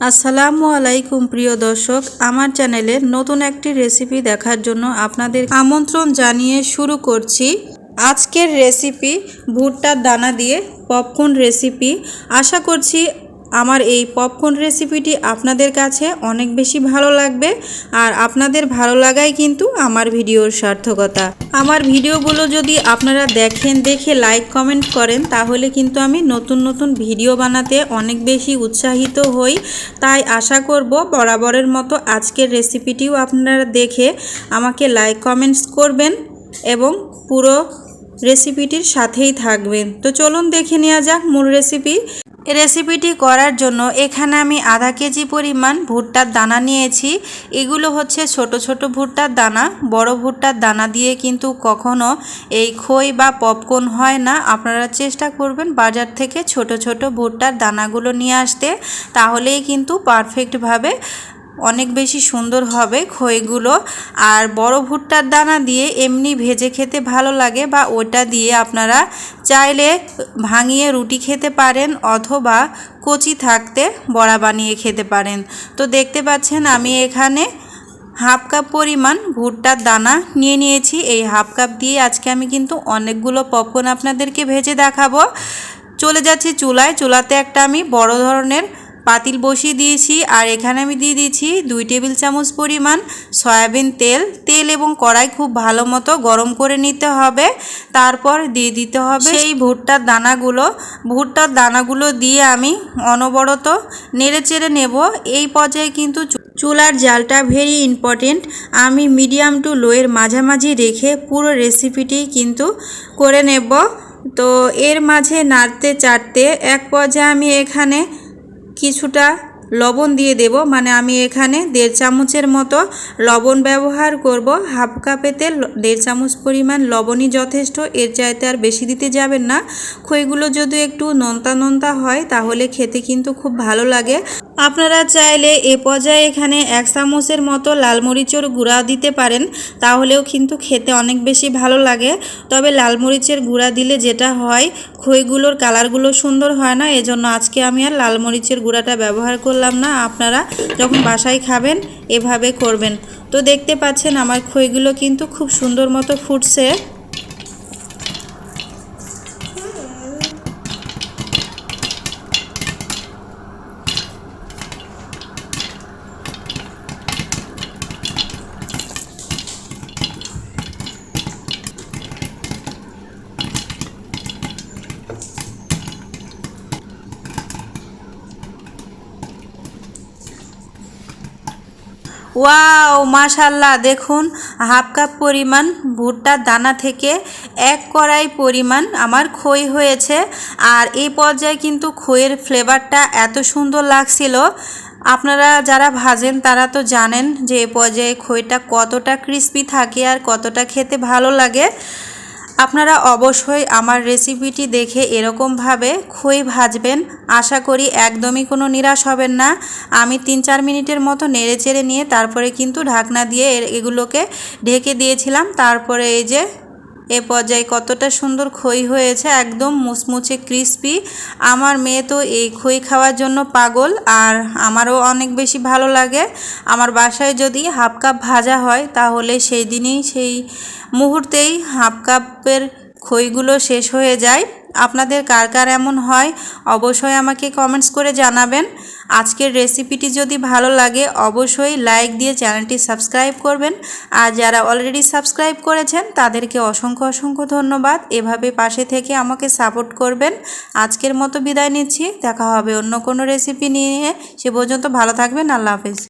আসসালামু আলাইকুম প্রিয় দর্শক, আমার চ্যানেলে নতুন একটি রেসিপি দেখার জন্য আপনাদের আমন্ত্রণ জানিয়ে শুরু করছি। আজকের রেসিপি ভুট্টার দানা দিয়ে পপকর্ন রেসিপি। আশা করছি আমার এই পপকর্ন রেসিপিটি আপনাদের কাছে অনেক বেশি ভালো লাগবে আর আপনাদের ভালো লাগাই কিন্তু আমার ভিডিওর সার্থকতা। আমার ভিডিওগুলো যদি আপনারা দেখেন, দেখে লাইক কমেন্ট করেন, তাহলে কিন্তু আমি নতুন নতুন ভিডিও বানাতে অনেক বেশি উৎসাহিত হই। তাই আশা করব বরাবরের মতো আজকের রেসিপিটিও আপনারা দেখে আমাকে লাইক কমেন্টস করবেন এবং পুরো রেসিপিটির সাথেই থাকবেন। তো চলুন দেখে নেওয়া যাক মূল রেসিপি। রেসিপিটি করার জন্য এখানে আমি আধা কেজি পরিমাণ ভুট্টার দানা নিয়েছি। এগুলো হচ্ছে ছোট ছোট ভুট্টার দানা। বড় ভুট্টার দানা দিয়ে কিন্তু কখনো এই খই বা পপকর্ন হয় না। আপনারা চেষ্টা করবেন বাজার থেকে ছোট ছোট ভুট্টার দানাগুলো নিয়ে আসতে। তাহলেই কিন্তু পারফেক্টভাবে অনেক বেশি সুন্দর হবে খইগুলো। আর বড় ভুট্টার দানা দিয়ে এমনি ভেজে খেতে ভালো লাগে বা ওটা দিয়ে আপনারা চাইলে ভাঙিয়ে রুটি খেতে পারেন অথবা কচি থাকতে বড়া বানিয়ে খেতে পারেন। তো দেখতে পাচ্ছেন আমি এখানে হাফ কাপ পরিমাণ ভুট্টার দানা নিয়ে নিয়েছি। এই হাফ কাপ দিয়ে আজকে আমি কিন্তু অনেকগুলো পপকর্ন আপনাদেরকে ভেজে দেখাবো। চলে যাচ্ছি চুলায়। চুলাতে একটা আমি বড় ধরনের পাতিল বসিয়ে দিয়েছি, আর এখানে আমি দিয়ে দিয়েছি দুই টেবিল চামচ পরিমাণ সয়াবিন তেল। তেল এবং কড়াই খুব ভালো মতো গরম করে নিতে হবে। তারপর দিয়ে দিতে হবে সেই ভুট্টার দানাগুলো। ভুট্টার দানাগুলো দিয়ে আমি অনবরত নেড়ে চেড়ে নেব। এই পর্যায়ে কিন্তু চুলার জালটা ভেরি ইম্পর্টেন্ট আমি মিডিয়াম টু লোয়ের মাঝামাঝি রেখে পুরো রেসিপিটি কিন্তু করে নেব। তো এর মাঝে নাড়তে চাড়তে এক পর্যায়ে আমি এখানে কিছুটা লবণ দিয়ে দেব। মানে আমি এখানে দেড় চামচের মতো লবণ ব্যবহার করব। হাফ কাপেতে দেড় চামচ পরিমাণ লবণই যথেষ্ট। এর চাইতে আর বেশি দিতে যাবেন না। খইগুলো যদি একটু নোনতা নোনতা হয়, তাহলে খেতে কিন্তু খুব ভালো লাগে। আপনারা চাইলে এ পর্যায়ে এখানে এক চামচের মতো লাল মরিচের গুঁড়া দিতে পারেন। তাহলেও কিন্তু খেতে অনেক বেশি ভালো লাগে। তবে লাল মরিচের গুঁড়া দিলে যেটা হয়, খইগুলোর কালারগুলো সুন্দর হয় না। এজন্য আজকে আমি আর লাল মরিচের গুঁড়াটা ব্যবহার করলাম। না, আপনারা যখন বাসায় খাবেন, এভাবে করবেন। তো দেখতে পাচ্ছেন আমার খইগুলো কিন্তু খুব সুন্দর মতো ফুটছে। ওয়াও মাশাল্লাহ দেখুন, হাফ কাপ পরিমাণ ভুট্টার দানা থেকে এক কড়াই পরিমাণ আমার খই হয়েছে। আর এই পর্যায়ে কিন্তু খইয়ের ফ্লেভারটা এত সুন্দর লাগছিল। আপনারা যারা ভাজেন, তারা তো জানেন যে এ পর্যায়ে খইটা কতটা ক্রিস্পি থাকে আর কতটা খেতে ভালো লাগে। আপনারা অবশ্যই আমার রেসিপিটি দেখে এরকমভাবে খই ভাজবেন। আশা করি একদমই কোনো নিরাশ হবেন না। আমি তিন চার মিনিটের মতো নেড়ে চেড়ে নিয়ে তারপরে কিন্তু ঢাকনা দিয়ে এগুলোকে ঢেকে দিয়েছিলাম। তারপরে এই যে এ পর্যায়ে কতটা সুন্দর খই হয়েছে, একদম মুচমুচে ক্রিস্পি আমার মেয়ে তো এই খই খাওয়ার জন্য পাগল, আর আমারও অনেক বেশি ভালো লাগে। আমার বাসায় যদি হাফ কাপ ভাজা হয়, তাহলে সেই দিনই সেই মুহূর্তেই হাফ কাপের খইগুলো শেষ হয়ে যায়। আপনাদের কার কার এমন হয়, অবশ্যই আমাকে কমেন্টস করে জানাবেন। আজকের রেসিপিটি যদি ভালো লাগে, অবশ্যই লাইক দিয়ে চ্যানেলটি সাবস্ক্রাইব করবেন। আর যারা অলরেডি সাবস্ক্রাইব করেছেন, তাদেরকে অসংখ্য অসংখ্য ধন্যবাদ। এভাবে পাশে থেকে আমাকে সাপোর্ট করবেন। আজকের মতো বিদায় নিচ্ছি। দেখা হবে অন্য কোনো রেসিপি নিয়ে। সে পর্যন্ত ভালো থাকবেন। আল্লাহ হাফেজ।